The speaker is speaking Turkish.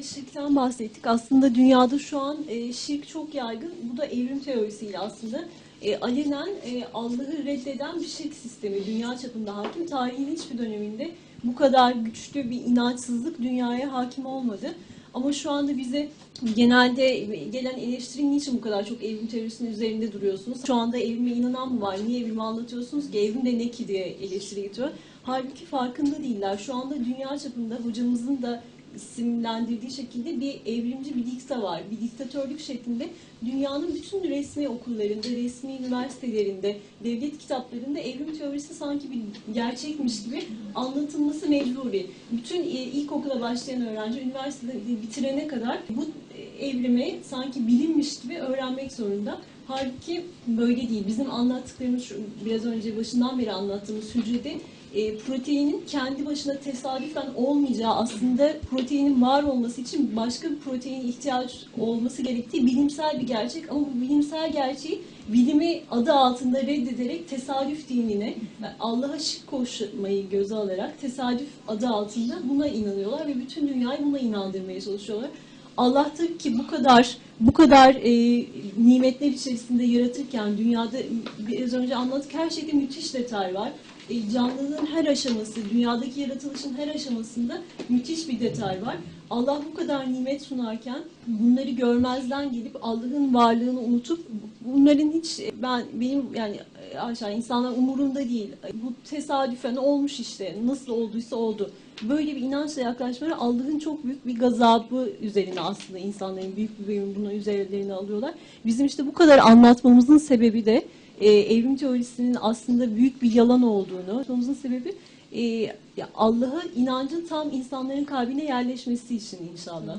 Şirkten bahsettik. Aslında dünyada şu an e, şirk çok yaygın. Bu da evrim teorisiyle aslında e, alenen e, Allah'ı reddeden bir şirk sistemi dünya çapında hakim. Tarihin hiçbir döneminde bu kadar güçlü bir inançsızlık dünyaya hakim olmadı. Ama şu anda bize genelde gelen eleştiri niçin bu kadar çok evrim teorisinin üzerinde duruyorsunuz? Şu anda evrime inanan mı var? Niye evrimi anlatıyorsunuz ki? Evrim de ne ki diye eleştiri getiriyor. Halbuki farkında değiller. Şu anda dünya çapında hocamızın da isimlendirdiği şekilde bir evrimci bir dikta var. Bir diktatörlük şeklinde dünyanın bütün resmi okullarında, resmi üniversitelerinde, devlet kitaplarında evrim teorisi sanki bir gerçekmiş gibi anlatılması mecburi. Bütün e, ilkokula başlayan öğrenci üniversitede bitirene kadar bu evrimi sanki bilinmiş gibi öğrenmek zorunda. Halbuki böyle değil. Bizim anlattıklarımız biraz önce başından beri anlattığımız hücrede e, proteinin kendi başına tesadüfen olmayacağı aslında proteinin var olması için başka bir protein ihtiyaç olması gerektiği bilimsel bir gerçek ama bu bilimsel gerçeği bilimi adı altında reddederek tesadüf dinine Allah'a şirk koşmayı göze alarak tesadüf adı altında buna inanıyorlar ve bütün dünyayı buna inandırmaya çalışıyorlar. Allah tabii ki bu kadar bu kadar e, nimetler içerisinde yaratırken dünyada biraz önce anlattık her şeyde müthiş detay var. E, canlılığın her aşaması, dünyadaki yaratılışın her aşamasında müthiş bir detay var. Allah bu kadar nimet sunarken bunları görmezden gelip Allah'ın varlığını unutup bunların hiç ben benim yani e, aşağı insanlar umurunda değil. Bu tesadüfen olmuş işte. Nasıl olduysa oldu. Böyle bir inançla yaklaşmaları Allah'ın çok büyük bir gazabı üzerine aslında insanların büyük bir bölümü bunu üzerlerine alıyorlar. Bizim işte bu kadar anlatmamızın sebebi de e, evrim teorisinin aslında büyük bir yalan olduğunu, bunun sebebi e, Allah'a inancın tam insanların kalbine yerleşmesi için inşallah.